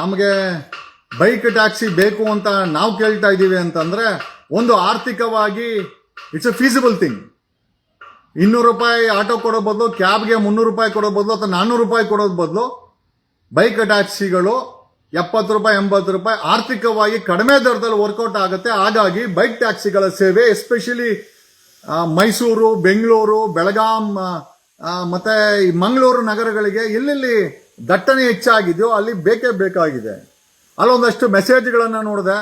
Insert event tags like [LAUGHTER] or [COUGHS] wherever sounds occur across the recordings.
ನಮಗೆ bike, taxi ಬೇಕು ಅಂತ ನಾವು ಕೇಳ್ತಾ ಇದ್ದೀವಿ ಅಂತಂದ್ರೆ ಒಂದು ಆರ್ಥಿಕವಾಗಿ ಇಟ್ಸ್ ಎ ಫೀಸಿಬಲ್ ಥಿಂಗ್ ಇನ್ನೂರು ರೂಪಾಯಿ ಆಟೋ ಕೊಡೋ ಬದಲು, ಕ್ಯಾಬ್ಗೆ ಮುನ್ನೂರು ರೂಪಾಯಿ ಕೊಡೋ ಬದಲು ಅಥವಾ ನಾನ್ನೂರು ರೂಪಾಯಿ ಕೊಡೋದು ಬದಲು ಬೈಕ್, ಟ್ಯಾಕ್ಸಿಗಳು ಎಪ್ಪತ್ತು ರೂಪಾಯಿ, ಎಂಬತ್ತು ರೂಪಾಯಿ ಆರ್ಥಿಕವಾಗಿ ಕಡಿಮೆ ದರದಲ್ಲಿ ವರ್ಕೌಟ್ ಆಗುತ್ತೆ. ಹಾಗಾಗಿ ಬೈಕ್, ಟ್ಯಾಕ್ಸಿಗಳ ಸೇವೆ ಎಸ್ಪೆಷಲಿ ಮೈಸೂರು, ಬೆಂಗಳೂರು, ಬೆಳಗಾಂ ಮತ್ತೆ ಮಂಗಳೂರು ನಗರಗಳಿಗೆ ಎಲ್ಲೆಲ್ಲಿ ದಟ್ಟಣೆ ಹೆಚ್ಚಾಗಿದೆಯೋ ಅಲ್ಲಿ ಬೇಕೇ ಬೇಕಾಗಿದೆ. ಅಲ್ಲೊಂದಷ್ಟು ಮೆಸೇಜ್ಗಳನ್ನು ನೋಡಿದೆ.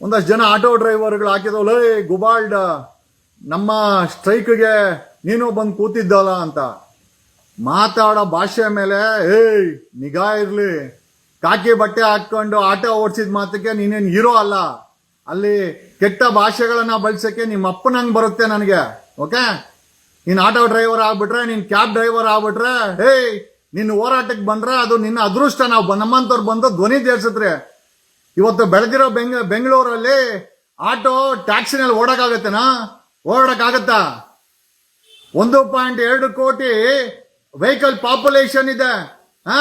ಒಂದಷ್ಟು ಜನ ಆಟೋ ಡ್ರೈವರ್ಗಳು ಹಾಕಿದವಲ್ಲ ಲೇ, ಗುಬಾಲ್ಡ್, ನಮ್ಮ ಸ್ಟ್ರೈಕ್ಗೆ ನೀನು ಬಂದು ಕೂತಿದ್ದಲ್ಲ ಅಂತ. ಮಾತಾಡೋ ಭಾಷೆ ಮೇಲೆ, ಏಯ್, ನಿಗಾ ಇರಲಿ. ಕಾಕಿ ಬಟ್ಟೆ ಹಾಕ್ಕೊಂಡು ಆಟೋ ಓಡಿಸಿದ ಮಾತಕ್ಕೆ ನೀನೇನು ಹೀರೋ ಅಲ್ಲ. ಅಲ್ಲಿ ಕೆಟ್ಟ ಭಾಷೆಗಳನ್ನು ಬಳಸಕ್ಕೆ ನಿಮ್ಮ ಅಪ್ಪನಂಗ್ ಬರುತ್ತೆ ನನಗೆ, ಓಕೆ? ನೀನು ಆಟೋ ಡ್ರೈವರ್ ಆಗ್ಬಿಟ್ರೆ, ನೀನು ಕ್ಯಾಬ್ ಡ್ರೈವರ್ ಆಗ್ಬಿಟ್ರೆ, ಏಯ್ ನಿನ್ನ ಹೋರಾಟಕ್ಕೆ ಬಂದ್ರೆ ಅದು ನಿನ್ನ ಅದೃಷ್ಟ. ನಾವು ನಮ್ಮಂತವ್ರು ಬಂದು ಧ್ವನಿ ದೇರ್ಸಿದ್ರೆ ಇವತ್ತು ಬೆಳೆದಿರೋ ಬೆಂಗ, ಬೆಂಗಳೂರಲ್ಲಿ ಆಟೋ ಟ್ಯಾಕ್ಸಿನಲ್ಲಿ ಓಡೋಕ್ಕಾಗತ್ತೇನಾ? ಓಡಕ್ಕಾಗತ್ತಾ? ಒಂದು ಪಾಯಿಂಟ್ ಎರಡು ಕೋಟಿ ವೆಹಿಕಲ್ ಪಾಪ್ಯುಲೇಷನ್ ಇದೆ. ಹಾ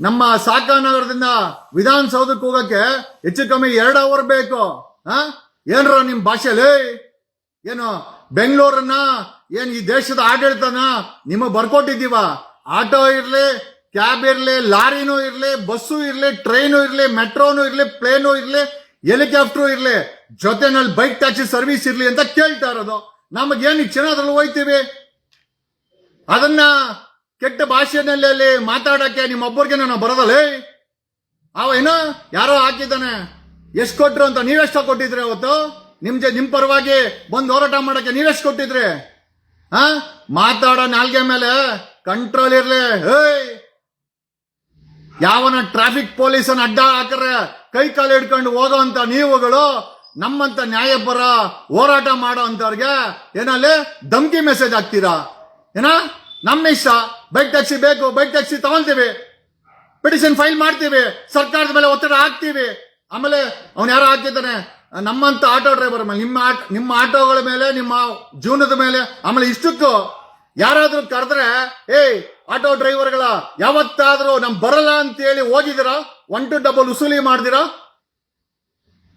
ನಮ್ಮ ಸಾಕಾನಗರದಿಂದ ವಿಧಾನಸೌಧಕ್ಕೆ ಹೋಗಕ್ಕೆ ಹೆಚ್ಚು ಕಮ್ಮಿ ಎರಡು ಅವರ್ ಬೇಕು. ಹಾ ಏನ್ರ ನಿಮ್ ಭಾಷೆಲಿ ಏನು ಬೆಂಗಳೂರನ್ನ, ಏನ್ ಈ ದೇಶದ ಆಡಳಿತನ ನಿಮಗೆ ಬರ್ಕೊಟ್ಟಿದ್ದೀವ? ಆಟೋ ಇರಲಿ, ಕ್ಯಾಬ್ ಇರಲಿ, ಲಾರಿನೂ ಇರಲಿ, ಬಸ್ಸು ಇರಲಿ, ಟ್ರೈನು ಇರಲಿ, ಮೆಟ್ರೋನು ಇರಲಿ, ಪ್ಲೇನು ಇರಲಿ, ಹೆಲಿಕಾಪ್ಟರ್ ಇರಲಿ ಜೊತೆನಲ್ಲಿ ಬೈಕ್ ಟ್ಯಾಕ್ಸಿ ಸರ್ವಿಸ್ ಇರಲಿ ಅಂತ ಕೇಳ್ತಾ ಇರೋದು. ನಮಗೇನು ಕ್ಷಣದಲ್ಲಿ ಹೋಯ್ತೀವಿ? ಅದನ್ನ ಕೆಟ್ಟ ಭಾಷೆನಲ್ಲಿ ಅಲ್ಲಿ ಮಾತಾಡೋಕ್ಕೆ ನಿಮ್ಮೊಬ್ಬರಿಗೆ ನಾನು ಬರೋದಲ್ಲ ಅವ ಏನೋ ಯಾರೋ ಹಾಕಿದ್ದಾನೆ. ಎಷ್ಟು ಕೊಟ್ಟರು ಅಂತ ನೀವೆಷ್ಟ ಕೊಟ್ಟಿದ್ರಿ ಅವತ್ತು? ನಿಮ್ ನಿಮ್ಮ ನಿಮ್ ಪರವಾಗಿ ಬಂದು ಹೋರಾಟ ಮಾಡಕ್ಕೆ ನೀವೆಷ್ಟು ಕೊಟ್ಟಿದ್ರಿ? ಹಾ ಮಾತಾಡೋ ನಾಲ್ಗೆ ಮೇಲೆ ಕಂಟ್ರೋಲ್ ಇರ್ಲಿ. ಹೇಯ್! ಯಾವನ ಟ್ರಾಫಿಕ್ ಪೊಲೀಸನ್ ಅಡ್ಡ ಹಾಕ್ರೆ ಕೈ ಕಾಲು ಹಿಡ್ಕೊಂಡು ಹೋಗೋಂತ ನೀವುಗಳು, ನಮ್ಮಂತ ನ್ಯಾಯಪರ ಹೋರಾಟ ಮಾಡೋ ಅಂತವ್ರಿಗೆ ಏನಲ್ಲಿ ಧಮ್ಕಿ ಮೆಸೇಜ್ ಹಾಕ್ತೀರಾ? ಏನ? ನಮ್ಮ ಇಷ್ಟ. ಬೈಕ್ ಟ್ಯಾಕ್ಸಿ ಬೇಕು ಬೈಕ್ ಟ್ಯಾಕ್ಸಿ ತಗೊಳ್ತೀವಿ. ಪಿಟಿಷನ್ ಫೈಲ್ ಮಾಡ್ತೀವಿ. ಸರ್ಕಾರದ ಮೇಲೆ ಒತ್ತಡ ಹಾಕ್ತೀವಿ. ಆಮೇಲೆ ಅವ್ನು ಯಾರೋ ಹಾಕಿದ್ದಾನೆ? ನಮ್ಮಂತ ಆಟೋ ಡ್ರೈವರ್ ಮೇಲೆ, ನಿಮ್ಮ ನಿಮ್ಮ ಆಟೋಗಳ ಮೇಲೆ, ನಿಮ್ಮ ಜೀವನದ ಮೇಲೆ. ಆಮೇಲೆ ಇಷ್ಟಕ್ಕೂ ಯಾರಾದ್ರೂ ಕರೆದ್ರೆ, ಏಯ್, ಆಟೋ ಡ್ರೈವರ್ಗಳ, ಯಾವತ್ತಾದ್ರೂ ನಮ್ ಬರಲ್ಲ ಅಂತ ಹೇಳಿ ಹೋಗಿದ್ದೀರಾ ಒನ್ ಟು ಡಬಲ್ ಉಸೂಲಿ ಮಾಡಿದಿರಾ?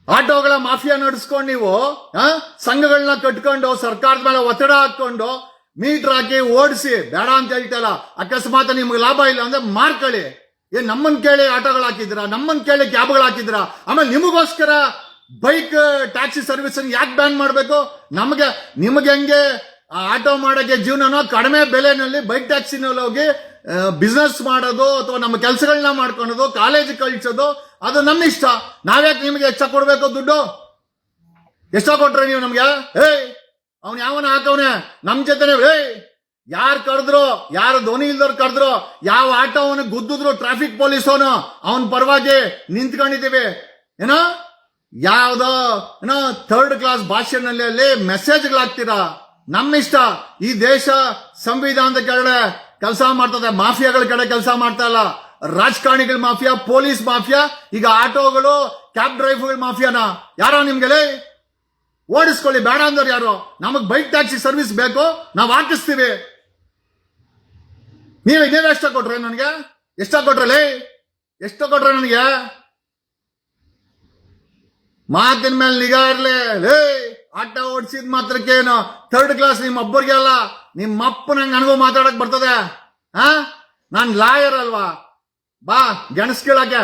ಆಟೋಗಳ ಮಾಫಿಯಾ ನಡೆಸ್ಕೊಂಡು ನೀವು ಸಂಘಗಳನ್ನ ಕಟ್ಕೊಂಡು, ಸರ್ಕಾರದ ಮೇಲೆ ಒತ್ತಡ ಹಾಕೊಂಡು ಮೀಟರ್ ಹಾಕಿ ಓಡಿಸಿ, ಬೇಡ ಅಂತ ಹೇಳ್ತಲ್ಲ ಅಕಸ್ಮಾತ್ ನಿಮ್ಗೆ ಲಾಭ ಇಲ್ಲ ಅಂದ್ರೆ ಮಾರ್ಕೊಳ್ಳಿ. ಏನ್ ನಮ್ಮನ್ ಕೇಳಿ ಆಟೋಗಳು ಹಾಕಿದ್ರ ನಮ್ಮನ್ ಕೇಳಿ ಕ್ಯಾಬ್ಗಳು ಹಾಕಿದಿರ ಆಮೇಲೆ ನಿಮಗೋಸ್ಕರ ಬೈಕ್, ಟ್ಯಾಕ್ಸಿ ಸರ್ವಿಸ್ ಯಾಕೆ ಬ್ಯಾನ್ ಮಾಡಬೇಕು? ನಮಗೆ, ನಿಮಗೆ ಹೆಂಗೆ ಆ ಆಟೋ ಮಾಡೋಕ್ಕೆ ಜೀವನನೋ ಕಡಿಮೆ ಬೆಲೆನಲ್ಲಿ ಬೈಕ್ ಟ್ಯಾಕ್ಸಿನಲ್ಲಿ ಹೋಗಿ ಬಿಸ್ನೆಸ್ ಮಾಡೋದು ಅಥವಾ ನಮ್ಮ ಕೆಲಸಗಳನ್ನ ಮಾಡ್ಕೊಳೋದು ಕಾಲೇಜ್ ಕಳಿಸೋದು, ಅದು ನಮ್ಮ ಇಷ್ಟ. ನಾವ್ಯಾಕೆ ನಿಮಗೆ ಎಷ್ಟ ಕೊಡಬೇಕು ದುಡ್ಡು? ಎಷ್ಟ ಕೊಟ್ರೆ ನೀವು ನಮ್ಗೆ? ಏಯ್, ಅವನು ಯಾವನ ಹಾಕವನೆ? ನಮ್ ಜೊತೆನೆ ಏಯ್, ಯಾರು ಕರೆದ್ರು? ಯಾರು ಧ್ವನಿ ಇಲ್ದವ್ರು ಕರೆದ್ರು? ಯಾವ ಆಟೋವನು ಗುದ್ದಿದ್ರು ಟ್ರಾಫಿಕ್ ಪೊಲೀಸ್ ಅವನು? ಅವನ್ ಪರವಾಗಿ ನಿಂತ್ಕೊಂಡಿದ್ದೀವಿ. ಏನೋ? ಯಾವುದೋ? ಏನೋ ಥರ್ಡ್ ಕ್ಲಾಸ್ ಭಾಷೆನಲ್ಲಿ ಅಲ್ಲಿ ಮೆಸೇಜ್ಗಳಾಗ್ತೀರಾ ನಮ್ಮ ಇಷ್ಟ ಈ ದೇಶ ಸಂವಿಧಾನದ ಕೆಳಗಡೆ ಕೆಲಸ ಮಾಡ್ತದೆ, ಮಾಫಿಯಾಗಳ ಕಡೆ ಕೆಲಸ ಮಾಡ್ತಾ ಇಲ್ಲ. ರಾಜಕಾರಣಿಗಳ ಮಾಫಿಯಾ, ಪೊಲೀಸ್ ಮಾಫಿಯಾ, ಈಗ ಆಟೋಗಳು, ಕ್ಯಾಬ್ ಡ್ರೈವರ್ಗಳ ಮಾಫಿಯಾನ? ಯಾರೋ ನಿಮ್ಗೆ ಓಡಿಸ್ಕೊಳ್ಳಿ, ಬೇಡ ಅಂದವ್ರು ಯಾರು? ನಮಗ್ ಬೈಕ್ ಟ್ಯಾಕ್ಸಿ ಸರ್ವಿಸ್ ಬೇಕು, ನಾವು ಹಾಕಿಸ್ತೀವಿ. ನೀವು ಇನ್ನೇನು ಎಷ್ಟ ಕೊಟ್ರೆ ನನಗೆ? ಎಷ್ಟ ಕೊಟ್ರಲೇ ಎಷ್ಟು ಕೊಟ್ರೆ ನನಗೆ? ಮಾತಿನ ಮೇಲೆ ನಿಗಾ ಇರ್ಲಿ. ಅಡ್ಡ ಆಟ ಓಡಿಸಿದ ಮಾತ್ರಕ್ಕೇನು ಥರ್ಡ್ ಕ್ಲಾಸ್ ನಿಮ್ಮ ಒಬ್ಬರಿಗೆ ಅಲ್ಲ, ನಿಮ್ಮ ಅಪ್ಪ ನಂಗೆ ನನಗೂ ಮಾತಾಡಕ್ ಬರ್ತದೆ. ಹಾ ನಾನ್ ಲಾಯರ್ ಅಲ್ವಾ? ಬಾ, ಗೆಣಸ್ ಕೇಳಕ್ಕೆ.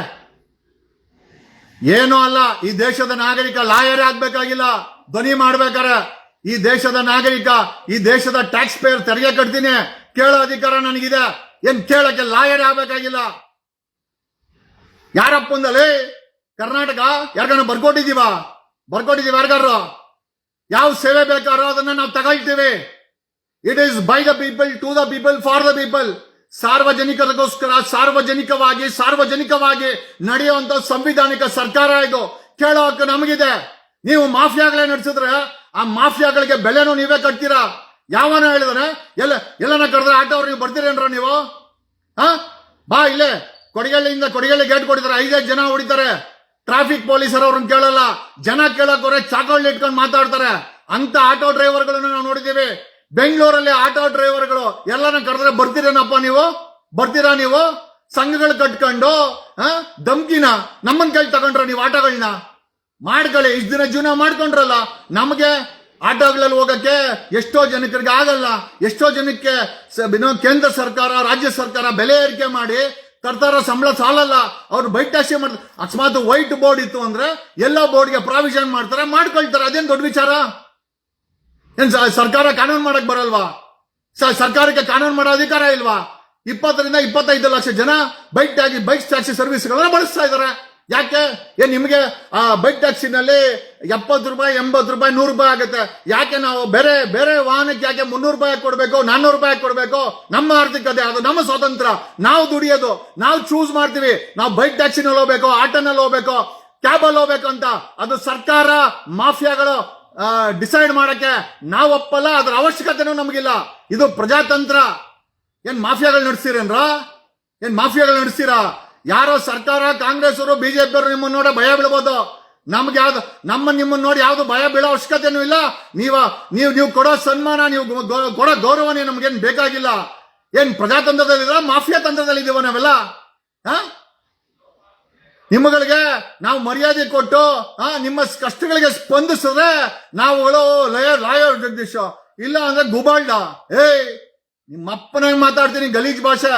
ಏನೂ ಅಲ್ಲ, ಈ ದೇಶದ ನಾಗರಿಕ ಲಾಯರ್ ಆಗ್ಬೇಕಾಗಿಲ್ಲ. ಧ್ವನಿ ಮಾಡ್ಬೇಕಾರೆ ಈ ದೇಶದ ನಾಗರಿಕ, ಈ ದೇಶದ ಟ್ಯಾಕ್ಸ್ ಪೇಯರ್ ತೆರಿಗೆ ಕಟ್ತೀನಿ. ಕೇಳೋ ಅಧಿಕಾರ ನನಗಿದೆ. ಏನ್ ಕೇಳಕ್ಕೆ ಲಾಯರ್ ಆಗ್ಬೇಕಾಗಿಲ್ಲ. ಯಾರಪ್ಪಂದಲ್ಲಿ ಕರ್ನಾಟಕ ಯಾರ್ಗಾನ ಬರ್ಕೊಟ್ಟಿದೀವ ಬರ್ಕೊಟ್ಟಿದೀವ ಯಾರ್ಗಾರು ಯಾವ ಸೇವೆ ಬೇಕಾರೋ ಅದನ್ನ ನಾವು ತಗೊಳ್ತೀವಿ. It is by the people to the people for the people ಸಾರ್ವಜನಿಕರಿಗೋಸ್ಕರ, ಸಾರ್ವಜನಿಕವಾಗಿ ಸಾರ್ವಜನಿಕವಾಗಿ ನಡೆಯುವಂತ ಸಂವಿಧಾನಿಕ ಸರ್ಕಾರ ಇದು. ಕೇಳೋ ಹಕ್ಕು ನಮಗಿದೆ. ನೀವು ಮಾಫಿಯಾಗಳೇ ನಡೆಸಿದ್ರೆ ಆ ಮಾಫಿಯಾಗಳಿಗೆ ಬೆಲೆನೂ ನೀವೇ ಕಟ್ತೀರಾ? ಯಾವನ ಹೇಳಿದ್ರೆ ಎಲ್ಲ, ಎಲ್ಲನ ಕರೆದ್ರೆ ಆಟೋ ನೀವು ಬರ್ತೀರೇನ್ರ ನೀವು? ಹಾ? ಬಾ ಇಲ್ಲೇ, ಕೊಡಗಳ್ಳಿಯಿಂದ ಕೊಡಗಳ್ಳಿ ಗೇಟ್ ಕೊಡಿದ್ರೆ ಐದೈದು ಜನ ಹೊಡಿತಾರೆ. ಟ್ರಾಫಿಕ್ ಪೊಲೀಸರು ಅವ್ರನ್ನ ಕೇಳಲ್ಲ. ಜನ ಕೇಳಕ್ ಚಾಕೋಳ್ಳಿ ಇಟ್ಕೊಂಡು ಮಾತಾಡ್ತಾರೆ. ಅಂತ ಆಟೋ ಡ್ರೈವರ್ಗಳನ್ನು ನಾವು ನೋಡಿದ್ದೀವಿ. ಬೆಂಗಳೂರಲ್ಲಿ ಆಟೋ ಡ್ರೈವರ್ಗಳು ಎಲ್ಲಾನ ಕರೆದ್ರೆ ಬರ್ತೀರೇನಪ್ಪ ನೀವು? ಬರ್ತೀರಾ ನೀವು? ಸಂಘಗಳು ಕಟ್ಕೊಂಡು ಧಮ್ಕಿನ ನಮ್ಮನ್ ಕೈ ತಗೊಂಡ್ರ ನೀವು ಆಟೋಗಳನ್ನ ಮಾಡ್ಕೊಳ್ಳಿ. ಇಷ್ಟು ದಿನ ಜೀವನ ಮಾಡ್ಕೊಂಡ್ರಲ್ಲ. ನಮಗೆ ಆಟೋಗಳಲ್ಲಿ ಹೋಗಕ್ಕೆ ಎಷ್ಟೋ ಜನಕರಿಗೆ ಆಗಲ್ಲ. ಎಷ್ಟೋ ಜನಕ್ಕೆ ಕೇಂದ್ರ ಸರ್ಕಾರ, ರಾಜ್ಯ ಸರ್ಕಾರ ಬೆಲೆ ಏರಿಕೆ ಮಾಡಿ ತರ್ತಾರ ಸಂಬಳ ಸಾಲಲ್ಲ, ಅವ್ರು ಬೈಟ್ ಟ್ಯಾಕ್ಸಿ ಮಾಡ್ತಾರೆ ಅಕಸ್ಮಾತ್ ವೈಟ್ ಬೋರ್ಡ್ ಇತ್ತು ಅಂದ್ರೆ ಎಲ್ಲ ಬೋರ್ಡ್ಗೆ ಪ್ರಾವಿಷನ್ ಮಾಡ್ತಾರೆ, ಮಾಡ್ಕೊಳ್ತಾರೆ. ಅದೇನು ದೊಡ್ಡ ವಿಚಾರ? ಏನ್ ಸರ್ಕಾರ ಕಾನೂನು ಮಾಡಕ್ ಬರಲ್ವಾ? ಸರ್ಕಾರಕ್ಕೆ ಕಾನೂನು ಮಾಡೋ ಅಧಿಕಾರ ಇಲ್ವಾ? ಇಪ್ಪತ್ತರಿಂದ ಇಪ್ಪತ್ತೈದು ಲಕ್ಷ ಜನ ಬೈಕ್ ಟ್ಯಾಕ್ಸಿ ಬೈಕ್ ಟ್ಯಾಕ್ಸಿ ಬಳಸ್ತಾ ಇದಾರೆ ಯಾಕೆ? ಏ, ನಿಮಗೆ, ಆ ಬೈಕ್ ಟ್ಯಾಕ್ಸಿನಲ್ಲಿ ಎಪ್ಪತ್ತು ರೂಪಾಯಿ, ಎಂಬತ್ತು ರೂಪಾಯಿ, ನೂರು ರೂಪಾಯಿ ಆಗುತ್ತೆ. ಯಾಕೆ ನಾವು ಬೇರೆ ಬೇರೆ ವಾಹನಕ್ಕೆ ಯಾಕೆ ಮುನ್ನೂರು ರೂಪಾಯಿ ಕೊಡಬೇಕು, ನಾನ್ನೂರು ರೂಪಾಯಿ ಕೊಡಬೇಕು? ನಮ್ಮ ಆರ್ಥಿಕತೆ ಅದು ನಮ್ಮ ಸ್ವಾತಂತ್ರ್ಯ. ನಾವು ದುಡಿಯೋದು. ನಾವು ಚೂಸ್ ಮಾಡ್ತೀವಿ. ನಾವು ಬೈಕ್ ಟ್ಯಾಕ್ಸಿನಲ್ಲಿ ಹೋಗ್ಬೇಕು, ಆಟೋನಲ್ಲಿ ಹೋಗ್ಬೇಕು ಕ್ಯಾಬಲ್ಲಿ ಹೋಗ್ಬೇಕು ಅಂತ. ಅದು ಸರ್ಕಾರ, ಮಾಫಿಯಾಗಳು ಡಿಸೈಡ್ ಮಾಡಕ್ಕೆ ನಾವು ಒಪ್ಪಲ್ಲ, ಅದರ ಅವಶ್ಯಕತೆನೂ ನಮಗಿಲ್ಲ. ಇದು ಪ್ರಜಾತಂತ್ರ. ಏನ್ ಮಾಫಿಯಾಗಳು ನಡೆಸ್ತೀರೇನ್ರ? ಏನ್ ಮಾಫಿಯಾಗಳು ನಡೆಸ್ತೀರಾ? ಯಾರೋ ಸರ್ಕಾರ ಕಾಂಗ್ರೆಸ್ ಅವರು ಬಿಜೆಪಿ ಅವರು ನಿಮ್ಮನ್ನ ನೋಡಿ ಭಯ ಬೀಳ್ಬೋದು. ನಮ್ಗೆ ಯಾವ್ದು ನಮ್ಮ ನಿಮ್ಮನ್ನ ನೋಡಿ ಯಾವ್ದು ಭಯ ಬೀಳೋ ಅವಶ್ಯಕತೆನೂ ಇಲ್ಲ. ನೀವ, ನೀವು ನೀವು ಕೊಡೋ ಸನ್ಮಾನ, ನೀವು ಕೊಡೋ ಗೌರವ ಕೊಡೋ ಗೌರವನೇ ನಮ್ಗೇನ್ ಬೇಕಾಗಿಲ್ಲ. ಏನ್ ಪ್ರಜಾತಂತ್ರದಲ್ಲಿ ಮಾಫಿಯಾ ತಂತ್ರದಲ್ಲಿ ಇದೀವ ನಾವೆಲ್ಲ? ನಿಮ್ಮಗಳಿಗೆ ನಾವು ಮರ್ಯಾದೆ ಕೊಟ್ಟು ನಿಮ್ಮ ಕಷ್ಟಗಳಿಗೆ ಸ್ಪಂದಿಸಿದ್ರೆ ನಾವುಗಳು ಲಯರ್, ಲಾಯರ್ ಜಗದೀಶ. ಇಲ್ಲ ಅಂದ್ರೆ ಗುಬಾಲ್ಡ ಏಯ್, ನಿಮ್ಮಪ್ಪನಾಗ ಮಾತಾಡ್ತೀನಿ ಗಲೀಜ್ ಭಾಷೆ.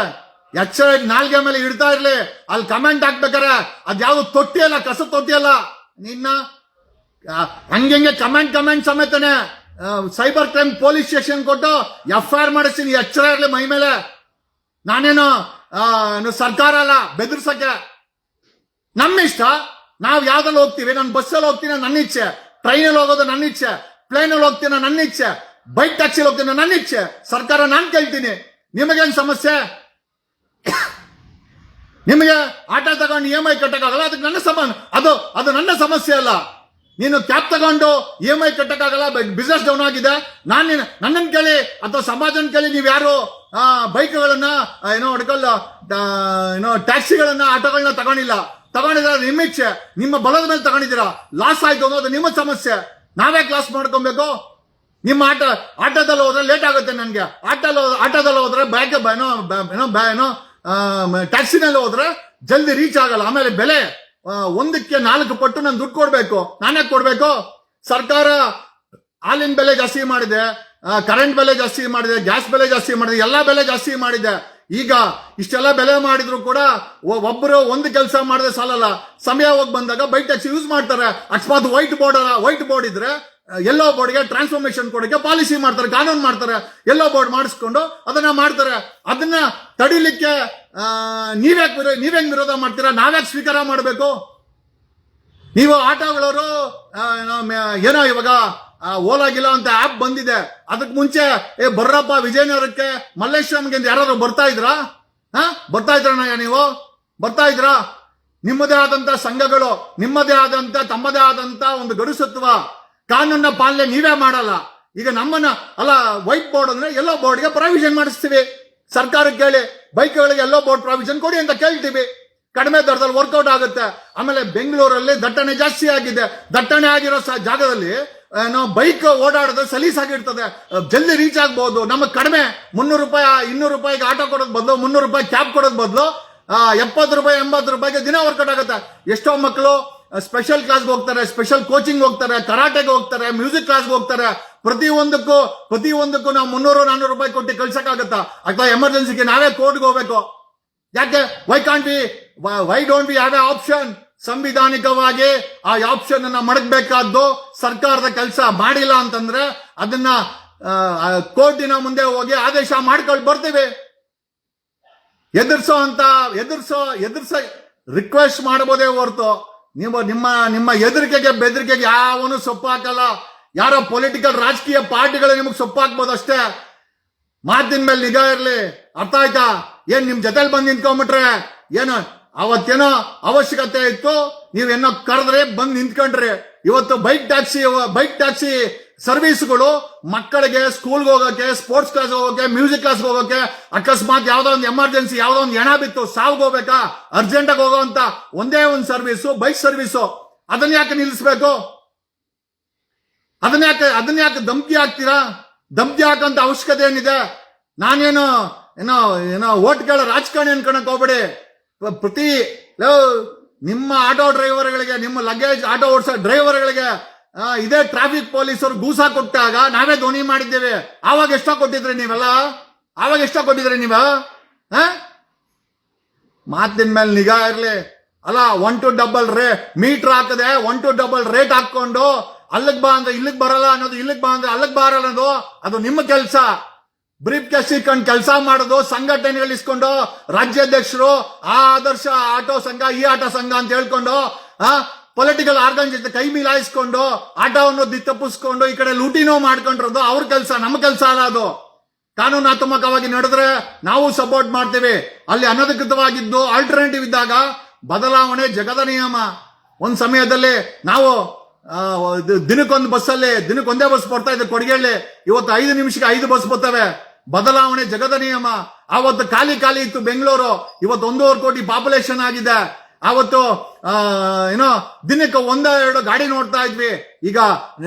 ಎಚ್ಚರ ನಾಲ್ಗೆ ಮೇಲೆ ಇಡ್ತಾ ಇರ್ಲಿ. ಅಲ್ಲಿ ಕಮೆಂಟ್ ಹಾಕ್ಬೇಕಾರೆ ಅದು ತೊಟ್ಟಿ ಅಲ್ಲ ಕಸ ತೊಟ್ಟಿಯಲ್ಲ? ನಿನ್ನ ಹಂಗೆ ಕಮೆಂಟ್ ಕಮೆಂಟ್ ಸಮೇತನೆ ಸೈಬರ್ ಕ್ರೈಮ್ ಪೊಲೀಸ್ ಸ್ಟೇಷನ್ ಕೊಟ್ಟು ಎಫ್ ಐ ಆರ್ ಮಾಡಿಸ್ತೀನಿ. ಎಚ್ಚರ ಇರ್ಲಿ ಮೈ ಮೇಲೆ. ನಾನೇನು ಸರ್ಕಾರ ಅಲ್ಲ, ಬೆದರ್ಸಕ್ಕೆ. ನಮ್ಮ ಇಷ್ಟ. ನಾವು ಯಾವ್ದ್ರಲ್ಲಿ ಹೋಗ್ತೀವಿ? ನಾನು ಬಸ್ಸಲ್ಲಿ ಹೋಗ್ತೀನಿ, ನನ್ನ ಇಚ್ಛೆ. ಟ್ರೈನಲ್ಲಿ ಹೋಗೋದು ನನ್ನ ಇಚ್ಛೆ. ಪ್ಲೇನಲ್ಲಿ ಹೋಗ್ತೀನಿ, ನನ್ನ ಇಚ್ಛೆ. ಬೈಕ್ ಟ್ಯಾಕ್ಸಿಲಿ ಹೋಗ್ತೀನಿ, ನನ್ನ ಇಚ್ಛೆ. ಸರ್ಕಾರ ನಾನು ಕೇಳ್ತೀನಿ. ನಿಮಗೇನು ಸಮಸ್ಯೆ? [COUGHS] ನಿಮಗೆ ಆಟ ತಗೊಂಡು ಇ ಎಂ ಐ ಕಟ್ಟಕ್ಕಾಗಲ್ಲ? ಅದಕ್ಕೆ ನನ್ನ ಸಮ, ಅದು ಅದು ನನ್ನ ಸಮಸ್ಯೆ ಅಲ್ಲ. ನೀನು ಕ್ಯಾಬ್ ತಗೊಂಡು ಇ ಎಂ ಐ ಕಟ್ಟಕ್ಕಾಗಲ್ಲ? ಬಿಸ್ನೆಸ್ ಡೌನ್ ಆಗಿದೆ. ನಾನು ನಿನ್ನ ನನ್ನನ್ನು ಕೇಳಿ, ಅಥವಾ ಸಮಾಜನ ಕೇಳಿ ನೀವು ಯಾರು? ಬೈಕ್ಗಳನ್ನ ಏನೋ ಹೊಡ್ಕಲ್ಲ ಏನೋ ಟ್ಯಾಕ್ಸಿಗಳನ್ನ, ಆಟೋಗಳನ್ನ ತಗೊಂಡಿಲ್ಲ. ತಗೊಂಡಿದ್ರೆ ಅದು ನಿಮ್ಮ ಬಲದ ಮೇಲೆ ತಗೊಂಡಿದ್ದೀರಾ? ಲಾಸ್ ಆಯ್ತು ಅನ್ನೋದು ನಿಮ್ಮ ಸಮಸ್ಯೆ. ನಾವ್ಯಾಕೆ ಕ್ಲಾಸ್ ಮಾಡ್ಕೊಬೇಕು? ನಿಮ್ಮ ಆಟ, ಆಟೋದಲ್ಲಿ ಹೋದ್ರೆ ಲೇಟ್ ಆಗುತ್ತೆ ನನಗೆ. ಆಟೋದಲ್ಲಿ ಆಟೋದಲ್ಲಿ ಹೋದ್ರೆ ಬ್ಯಾಗ್ ಏನೋ ಏನೋ ಟ್ಯಾಕ್ಸಿನಲ್ಲಿ ಹೋದ್ರೆ ಜಲ್ದಿ ರೀಚ್ ಆಗಲ್ಲ. ಆಮೇಲೆ ಬೆಲೆ ಒಂದಕ್ಕೆ ನಾಲ್ಕು ಪಟ್ಟು ನಾನು ದುಡ್ಡು ಕೊಡ್ಬೇಕು. ನಾನೇ ಕೊಡ್ಬೇಕು? ಸರ್ಕಾರ ಹಾಲಿನ ಬೆಲೆ ಜಾಸ್ತಿ ಮಾಡಿದೆ ಕರೆಂಟ್ ಬೆಲೆ ಜಾಸ್ತಿ ಮಾಡಿದೆ ಗ್ಯಾಸ್ ಬೆಲೆ ಜಾಸ್ತಿ ಮಾಡಿದೆ, ಎಲ್ಲಾ ಬೆಲೆ ಜಾಸ್ತಿ ಮಾಡಿದೆ. ಈಗ ಇಷ್ಟೆಲ್ಲ ಬೆಲೆ ಮಾಡಿದ್ರು ಕೂಡ ಒಬ್ಬರು ಒಂದು ಕೆಲಸ ಮಾಡಿದ್ರೆ ಸಾಲಲ್ಲ. ಸಮಯ ಹೋಗಿ ಬಂದಾಗ ಬೈಕ್ ಟ್ಯಾಕ್ಸಿ ಯೂಸ್ ಮಾಡ್ತಾರೆ. ಅಕಸ್ಮಾತ್ ವೈಟ್ ಬೋರ್ಡ್ ವೈಟ್ ಬೋರ್ಡ್ ಇದ್ರೆ ಎಲ್ಲೋ ಬೋರ್ಡ್ಗೆ ಟ್ರಾನ್ಸ್ಫಾರ್ಮೇಶನ್ ಕೊಡೋಕ್ಕೆ ಪಾಲಿಸಿ ಮಾಡ್ತಾರೆ, ಕಾನೂನು ಮಾಡ್ತಾರೆ. ಎಲ್ಲೋ ಬೋರ್ಡ್ ಮಾಡಿಸ್ಕೊಂಡು ಅದನ್ನ ಮಾಡ್ತಾರೆ. ಅದನ್ನ ತಡಿಲಿಕ್ಕೆ ನೀವ್ಯಾಕೆ ನೀವ್ಹೆಂಗ್ ವಿರೋಧ ಮಾಡ್ತೀರಾ? ನಾವ್ಯಾಕ್ ಸ್ವೀಕಾರ ಮಾಡಬೇಕು? ನೀವು ಆಟೋಗಳವರು ಏನೋ ಇವಾಗ ಓಲಾಗಿಲ್ಲ ಓಲಾ ಗಿಲಾ ಅಂತ ಆಪ್ ಬಂದಿದೆ. ಅದಕ್ಕೆ ಮುಂಚೆ, ಏ, ಬರ್ರಪ್ಪ ವಿಜಯನಗರಕ್ಕೆ ಮಲ್ಲೇಶ್ವರಂಗೆ ಯಾರಾದ್ರು ಬರ್ತಾ ಇದ್ರಾ? ಹಾ? ಬರ್ತಾ ಇದ್ರಣ್ಣ ನೀವು? ಬರ್ತಾ ಇದ್ರಾ? ನಿಮ್ಮದೇ ಆದಂತ ಸಂಘಗಳು, ನಿಮ್ಮದೇ ಆದಂತ, ತಮ್ಮದೇ ಆದಂತ ಒಂದು ಗಡುಸತ್ವ. ಕಾನೂನ ಪಾಲನೆ ನೀವೇ ಮಾಡಲ್ಲ. ಈಗ ನಮ್ಮನ್ನ, ಅಲ್ಲ ವೈಟ್ ಬೋರ್ಡ್ ಅಂದ್ರೆ ಎಲ್ಲೋ ಬೋರ್ಡ್ಗೆ ಪ್ರಾವಿಷನ್ ಮಾಡಿಸ್ತೀವಿ. ಸರ್ಕಾರಕ್ಕೆ ಕೇಳಿ ಬೈಕ್ಗಳಿಗೆ ಎಲ್ಲೋ ಬೋರ್ಡ್ ಪ್ರಾವಿಷನ್ ಕೊಡಿ ಅಂತ ಕೇಳ್ತೀವಿ. ಕಡಿಮೆ ದರದಲ್ಲಿ ವರ್ಕೌಟ್ ಆಗುತ್ತೆ. ಆಮೇಲೆ ಬೆಂಗಳೂರಲ್ಲಿ ದಟ್ಟಣೆ ಜಾಸ್ತಿ ಆಗಿದೆ. ದಟ್ಟಣೆ ಆಗಿರೋ ಜಾಗದಲ್ಲಿ ನಾವು ಬೈಕ್ ಓಡಾಡೋದು ಸಲೀಸಾಗಿರ್ತದೆ ಜಲ್ದಿ ರೀಚ್ ಆಗ್ಬೋದು. ನಮಗೆ ಕಡಿಮೆ, ಮುನ್ನೂರು ರೂಪಾಯಿ, ಇನ್ನೂರು ರೂಪಾಯಿಗೆ ಆಟೋ ಕೊಡೋದು ಬದಲು, ಮುನ್ನೂರು ರೂಪಾಯಿ ಕ್ಯಾಬ್ ಕೊಡೋದು ಬದಲು ಎಪ್ಪತ್ತು ರೂಪಾಯಿ, ಎಂಬತ್ತು ರೂಪಾಯಿಗೆ ದಿನ ವರ್ಕೌಟ್ ಆಗುತ್ತೆ. ಎಷ್ಟೋ ಮಕ್ಕಳು ಸ್ಪೆಷಲ್ ಕ್ಲಾಸ್ಗೆ ಹೋಗ್ತಾರೆ ಸ್ಪೆಷಲ್ ಕೋಚಿಂಗ್ ಹೋಗ್ತಾರೆ, ಕರಾಟೆಗೆ ಹೋಗ್ತಾರೆ ಮ್ಯೂಸಿಕ್ ಕ್ಲಾಸ್ಗೆ ಹೋಗ್ತಾರೆ. ಪ್ರತಿ ಒಂದಕ್ಕೂ ಪ್ರತಿ ಒಂದಕ್ಕೂ ನಾವು ಮುನ್ನೂರು ನಾನ್ನೂರು ರೂಪಾಯಿ ಕೊಟ್ಟು ಕಳ್ಸಕ್ಕಾಗತ್ತಾ? ಅಥವಾ ಎಮರ್ಜೆನ್ಸಿಗೆ ನಾವೇ ಕೋರ್ಟ್ಗೆ ಹೋಗ್ಬೇಕು. ಯಾಕೆ? Why can't be why don't be have option ಸಂವಿಧಾನಿಕವಾಗಿ ಆ ಆಪ್ಷನ್ ಅನ್ನ ಮಡಗಬೇಕಾದ್ದು ಸರ್ಕಾರದ ಕೆಲಸ ಮಾಡಿಲ್ಲ ಅಂತಂದ್ರೆ ಅದನ್ನ ಕೋರ್ಟಿನ ಮುಂದೆ ಹೋಗಿ ಆದೇಶ ಮಾಡ್ಕೊಂಡು ಬರ್ತೀವಿ. ಎದುರಿಸೋ ಅಂತ, ಎದುರಿಸೋ, ಎದುರ್ಸ ರಿಕ್ವೆಸ್ಟ್ ಮಾಡಬಹುದೇ ಹೊರತು. ನೀವು ನಿಮ್ಮ ನಿಮ್ಮ ಎದುರಿಕೆಗೆ ಬೆದರಿಕೆಗೆ ಯಾವನು ಸೊಪ್ಪು ಹಾಕಲ್ಲ ಯಾರೋ ಪೊಲಿಟಿಕಲ್ ರಾಜಕೀಯ ಪಾರ್ಟಿಗಳು ನಿಮಗೆ ಸೊಪ್ಪು ಹಾಕ್ಬೋದು ಅಷ್ಟೇ. ಮಾತಿನ ಮೇಲೆ ನಿಗಾ ಇರಲಿ. ಅರ್ಥ ಆಯ್ತಾ? ಏನ್ ನಿಮ್ ಜೊತೆಲಿ ಬಂದು ನಿಂತ್ಕೊಂಡ್ಬಿಟ್ರೆ ಏನು ಅವತ್ತೇನೋ ಅವಶ್ಯಕತೆ ಇತ್ತು ನೀವೇನೋ ಕರೆದ್ರೆ ಬಂದು ನಿಂತ್ಕೊಂಡ್ರಿ. ಇವತ್ತು ಬೈಕ್ ಟ್ಯಾಕ್ಸಿ ಬೈಕ್ ಟ್ಯಾಕ್ಸಿ ಸರ್ವಿಸ್ಗಳು ಮಕ್ಕಳಿಗೆ ಸ್ಕೂಲ್ಗೆ ಹೋಗೋಕೆ ಸ್ಪೋರ್ಟ್ಸ್ ಕ್ಲಾಸ್ ಹೋಗೋಕೆ ಮ್ಯೂಸಿಕ್ ಕ್ಲಾಸ್ಗೆ ಹೋಗೋಕೆ, ಅಕಸ್ಮಾತ್ ಯಾವ್ದೋ ಒಂದು ಎಮರ್ಜೆನ್ಸಿ ಯಾವ್ದೋ ಒಂದು ಎಣ ಬಿತ್ತು, ಸಾವ್ಗೆ ಹೋಗ್ಬೇಕಾ? ಅರ್ಜೆಂಟಾಗಿ ಹೋಗೋಂತ ಒಂದೇ ಒಂದು ಸರ್ವಿಸು ಬೈಕ್ ಸರ್ವಿಸು ಅದನ್ನ ಯಾಕೆ ನಿಲ್ಲಿಸ್ಬೇಕು? ಅದನ್ನ ಯಾಕೆ ಅದನ್ನ ಯಾಕೆ ಧಮ್ಕಿ ಹಾಕ್ತೀರಾ? ಧಮ್ಕಿ ಹಾಕಂತ ಅವಶ್ಯಕತೆ ಏನಿದೆ? ನಾನೇನು, ಏನೋ ಏನೋ ಓಟ್ಗಳ ರಾಜಕಾರಣಿ ಅನ್ಕೊಳಕ್ ಹೋಗ್ಬೇಡಿ. ಪ್ರತಿ ನಿಮ್ಮ ಆಟೋ ಡ್ರೈವರ್ಗಳಿಗೆ ನಿಮ್ಮ ಲಗೇಜ್ ಆಟೋ ಓಡಿಸೋ ಡ್ರೈವರ್ಗಳಿಗೆ ಇದೇ ಟ್ರಾಫಿಕ್ ಪೊಲೀಸರು ಗೂಸ ಕೊಟ್ಟಾಗ ನಾವೇ ಧ್ವನಿ ಮಾಡಿದ್ದೇವೆ. ಆವಾಗ ಎಷ್ಟೋ ಕೊಟ್ಟಿದ್ರಿ ನೀವೆಲ್ಲ? ಆವಾಗ ಎಷ್ಟೋ ಕೊಟ್ಟಿದ್ರಿ ನೀವ? ಮಾತಿನ ಮೇಲೆ ನಿಗಾ ಇರಲಿ. ಅಲ್ಲ ಒನ್ ಟು ಡಬಲ್ ರೇ ಮೀಟರ್ ಹಾಕದೆ ಒನ್ ಟು ಡಬಲ್ ರೇಟ್ ಹಾಕೊಂಡು ಅಲ್ಲಿಗೆ ಬಾ ಅಂದ್ರೆ ಇಲ್ಲಿಗೆ ಬರಲ್ಲ ಅನ್ನೋದು, ಇಲ್ಲಿಗೆ ಬಾ ಅಂದ್ರೆ ಅಲ್ಲಿಗೆ ಬರಲ್ಲ ಅನ್ನೋದು, ಅದು ನಿಮ್ಮ ಕೆಲಸ. ಬ್ರೀಫ್ ಕೇಸ್ ಇಟ್ಕೊಂಡು ಕೆಲಸ ಮಾಡೋದು ಸಂಘಟನೆಗಳು ಇಸ್ಕೊಂಡು ರಾಜ್ಯಾಧ್ಯಕ್ಷರು, ಆ ಆದರ್ಶ ಆಟೋ ಸಂಘ, ಈ ಆಟೋ ಸಂಘ ಅಂತ ಹೇಳ್ಕೊಂಡು ಪೊಲಿಟಿಕಲ್ ಆರ್ಗನ್ ಜೊತೆ ಕೈ ಮಿಲಾಯಿಸ್ಕೊಂಡು ಆಟೋವನ್ನು ತಪ್ಪಿಸ್ಕೊಂಡು ಈ ಕಡೆ ಲೂಟಿನೋ ಮಾಡ್ಕೊಂಡಿರೋದು ಅವ್ರ ಕೆಲಸ, ನಮ್ಮ ಕೆಲಸ ಅಲ್ಲ ಅದು. ಕಾನೂನಾತ್ಮಕವಾಗಿ ನಡೆದ್ರೆ ನಾವು ಸಪೋರ್ಟ್ ಮಾಡ್ತೇವೆ. ಅಲ್ಲಿ ಅನಧಿಕೃತವಾಗಿದ್ದು ಆಲ್ಟರ್ನೇಟಿವ್ ಇದ್ದಾಗ ಬದಲಾವಣೆ ಜಗದ ನಿಯಮ. ಒಂದು ಸಮಯದಲ್ಲಿ ನಾವು ದಿನಕ್ಕೊಂದು ಬಸ್ಸಲ್ಲಿ ದಿನಕ್ಕೊಂದೇ ಬಸ್ ಬರ್ತಾ ಇದೆ ಕೊಡಗೇಳಿ ಇವತ್ತು ಐದು ನಿಮಿಷಕ್ಕೆ ಐದು ಬಸ್ ಬರ್ತವೆ. ಬದಲಾವಣೆ ಜಗದ ನಿಯಮ. ಆವತ್ತು ಖಾಲಿ ಖಾಲಿ ಇತ್ತು ಬೆಂಗಳೂರು. ಇವತ್ತು ಒಂದೂವರೆ ಕೋಟಿ ಪಾಪ್ಯುಲೇಷನ್ ಆಗಿದೆ. ಆವತ್ತು ಏನೋ, ದಿನಕ್ಕೆ ಒಂದ ಎರಡು ಗಾಡಿ ನೋಡ್ತಾ ಇದ್ವಿ. ಈಗ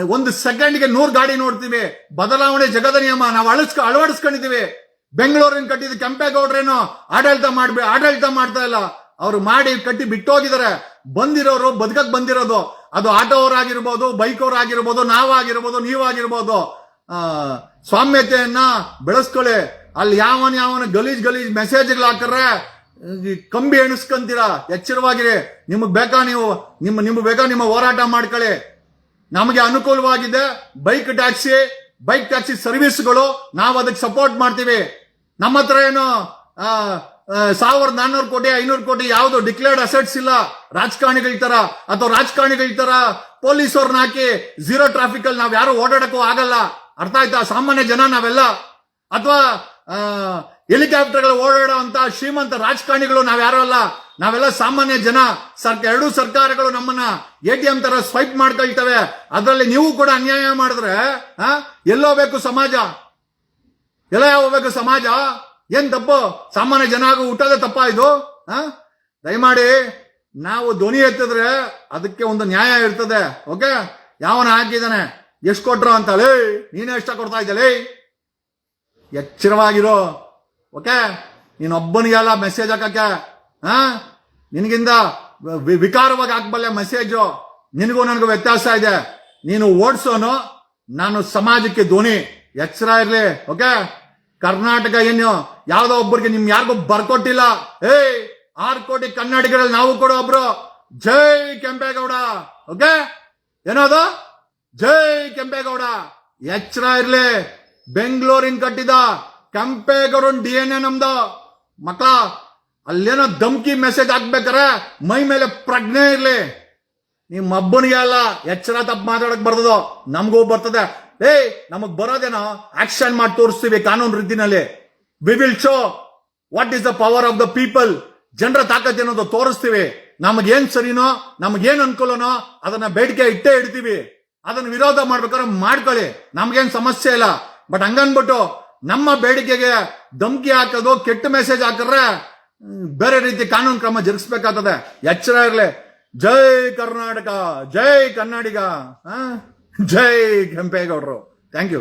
ಒಂದು ಸೆಕೆಂಡ್ಗೆ ನೂರು ಗಾಡಿ ನೋಡ್ತೀವಿ. ಬದಲಾವಣೆ ಜಗದ ನಿಯಮ. ನಾವು ಅಳಿಸ್ಕ ಅಳವಡಿಸ್ಕೊಂಡಿದೀವಿ ಬೆಂಗಳೂರಿನ ಕಟ್ಟಿದ ಕೆಂಪೇಗೌಡ್ರೇನು ಆಡಳಿತ ಮಾಡ್ಬಿ, ಆಡಳಿತ ಮಾಡ್ತಾ ಇಲ್ಲ. ಅವ್ರು ಮಾಡಿ ಕಟ್ಟಿ ಬಿಟ್ಟೋಗಿದ್ದಾರೆ. ಬಂದಿರೋರು ಬದುಕಕ್ ಬಂದಿರೋದು. ಅದು ಆಟೋ ಅವರಾಗಿರ್ಬೋದು ಬೈಕ್ ಅವರಾಗಿರ್ಬೋದು ನಾವಾಗಿರ್ಬೋದು, ನೀವಾಗಿರ್ಬೋದು. ಆ, ಸ್ವಾಮ್ಯತೆಯನ್ನ ಬೆಳೆಸ್ಕೊಳ್ಳಿ. ಅಲ್ಲಿ ಯಾವನ್ ಯಾವನ ಗಲೀಜ್ ಗಲೀಜ್ ಮೆಸೇಜ್ಗಳು ಹಾಕರ್ರೆ ಕಂಬಿ ಎಣಿಸ್ಕೊಂತೀರಾ? ಎಚ್ಚರವಾಗಿರಿ. ನಿಮಗೆ ಬೇಕಾ ನೀವು? ನಿಮ್ಮ ನಿಮ್ಗೆ ಬೇಕಾ ನಿಮ್ಮ ಹೋರಾಟ ಮಾಡ್ಕೊಳ್ಳಿ. ನಮಗೆ ಅನುಕೂಲವಾಗಿದೆ. ಬೈಕ್ ಟ್ಯಾಕ್ಸಿ ಬೈಕ್ ಟ್ಯಾಕ್ಸಿ ಸರ್ವಿಸ್ಗಳು ನಾವು ಅದಕ್ಕೆ ಸಪೋರ್ಟ್ ಮಾಡ್ತೀವಿ. ನಮ್ಮ ಹತ್ರ ಏನು ಸಾವಿರದ ನಾನ್ನೂರು ಕೋಟಿ, ಐನೂರು ಕೋಟಿ ಯಾವುದು ಡಿಕ್ಲೇರ್ಡ್ ಅಸೆಟ್ಸ್ ಇಲ್ಲ. ರಾಜಕಾರಣಿಗಳ ತರ, ಅಥವಾ ರಾಜಕಾರಣಿಗಳ ತರ ಪೊಲೀಸವ್ರನ್ನ ಹಾಕಿ ಝೀರೋ ಟ್ರಾಫಿಕ್ ಅಲ್ಲಿ ನಾವ್ ಯಾರು ಓಡಾಡಕ್ಕೂ ಆಗಲ್ಲ. ಅರ್ಥ ಆಯ್ತಾ? ಸಾಮಾನ್ಯ ಜನ ನಾವೆಲ್ಲ. ಅಥವಾ ಹೆಲಿಕಾಪ್ಟರ್ಗಳು ಅಂತ ಶ್ರೀಮಂತ ರಾಜಕಾರಣಿಗಳು ನಾವ್ಯಾರೋ ಅಲ್ಲ. ನಾವೆಲ್ಲ ಸಾಮಾನ್ಯ ಜನ. ಸರ್ ಎರಡೂ ಸರ್ಕಾರಗಳು ನಮ್ಮನ್ನ ಎ ಟಿ ಎಂ ತರ ಸ್ವೈಪ್ ಮಾಡ್ಕೊಳ್ತವೆ. ಅದರಲ್ಲಿ ನೀವು ಕೂಡ ಅನ್ಯಾಯ ಮಾಡಿದ್ರೆ ಆ, ಬೇಕು ಸಮಾಜ. ಎಲ್ಲ ಹೋಗ್ಬೇಕು ಸಮಾಜ. ಏನ್ ತಪ್ಪು? ಸಾಮಾನ್ಯ ಜನ ಆಗು ಹುಟ್ಟೋದೇ ತಪ್ಪ ಇದು? ದಯಮಾಡಿ ನಾವು ಧ್ವನಿ ಎತ್ತಿದ್ರೆ ಅದಕ್ಕೆ ಒಂದು ನ್ಯಾಯ ಇರ್ತದೆ. ಓಕೆ? ಯಾವನ ಹಾಕಿದಾನೆ ಎಷ್ಟು ಕೊಟ್ರು ಅಂತ ಹೇಳಿ. ನೀನೇ ಎಷ್ಟ ಕೊಡ್ತಾ ಇದ್ದಲೇ ಎಚ್ಚರವಾಗಿರೋ ಓಕೆ? ನೀನೊಬ್ಬನಿಗೆಲ್ಲ ಮೆಸೇಜ್ ಹಾಕಕ್ಕೆ ಹಾ ನಿನಗಿಂದ ವಿಕಾರವಾಗಿ ಹಾಕ್ಬಲ್ಲೆ ಮೆಸೇಜು ನಿನಗೂ ನನಗೂ ವ್ಯತ್ಯಾಸ ಇದೆ. ನೀನು ಓಡಿಸೋನು, ನಾನು ಸಮಾಜಕ್ಕೆ ಧ್ವನಿ. ಎಚ್ಚರ ಇರಲಿ, ಓಕೆ? ಕರ್ನಾಟಕ ಏನು ಯಾವ್ದೋ ಒಬ್ಬರಿಗೆ ನಿಮ್ ಯಾರಿಗೂ ಬರ್ಕೊಟ್ಟಿಲ್ಲ. ಏಯ್, ಆರು ಕೋಟಿ ಕನ್ನಡಿಗರಲ್ಲಿ ನಾವು ಕೂಡ ಒಬ್ರು. ಜೈ ಕೆಂಪೇಗೌಡ, ಓಕೆ? ಏನದು? ಜೈ ಕೆಂಪೇಗೌಡ. ಎಚ್ಚರ ಇರ್ಲಿ. ಬೆಂಗಳೂರಿನ ಕಟ್ಟಿದ ಕೆಂಪೇಗೌಡನ್ ಡಿ ಎನ್ ಎ ನಮ್ದು. ಮಕ್ಕಳ ಅಲ್ಲೇನೋ ಧಮ್ಕಿ ಮೆಸೇಜ್ ಹಾಕ್ಬೇಕಾರೆ ಮೈ ಮೇಲೆ ಪ್ರಜ್ಞೆ ಇರಲಿ. ನಿಮ್ಮ ಅಬ್ಬನಿಗೆ ಅಲ್ಲ, ಎಚ್ಚರ ತಪ್ಪು ಮಾತಾಡಕ್ ಬರ್ತದೋ, ನಮಗೂ ಬರ್ತದೆ. ಏಯ್, ನಮಗ್ ಬರೋದೇನೋ ಆಕ್ಷನ್ ಮಾಡಿ ತೋರಿಸ್ತೀವಿ ಕಾನೂನು ರೀತಿನಲ್ಲಿ. We will show what is the power of the people ಜನರ ತಾಕತ್ ಏನೋದು ತೋರಿಸ್ತೀವಿ. ನಮಗೇನ್ ಸರಿನೋ ನಮಗೇನ್ ಅನುಕೂಲನೋ ಅದನ್ನ ಬೇಡಿಕೆ ಇಟ್ಟೇ ಇಡ್ತೀವಿ. ಅದನ್ನ ವಿರೋಧ ಮಾಡ್ಬೇಕಾದ್ರೆ ಮಾಡ್ಕೊಳ್ಳಿ. ನಮ್ಗೇನ್ ಸಮಸ್ಯೆ ಇಲ್ಲ. ಬಟ್ ಹಂಗನ್ಬಿಟ್ಟು ನಮ್ಮ ಬೇಡಿಕೆಗೆ ಧಮ್ಕಿ ಹಾಕೋದು, ಕೆಟ್ಟ ಮೆಸೇಜ್ ಹಾಕಿದ್ರೆ ಬೇರೆ ರೀತಿ ಕಾನೂನು ಕ್ರಮ ಜರುಗಿಸ್ಬೇಕಾಗ್ತದೆ. ಎಚ್ಚರ ಇರಲಿ. ಜೈ ಕರ್ನಾಟಕ, ಜೈ ಕನ್ನಡಿಗ? ಜೈ ಕೆಂಪೇಗೌಡರು. Thank you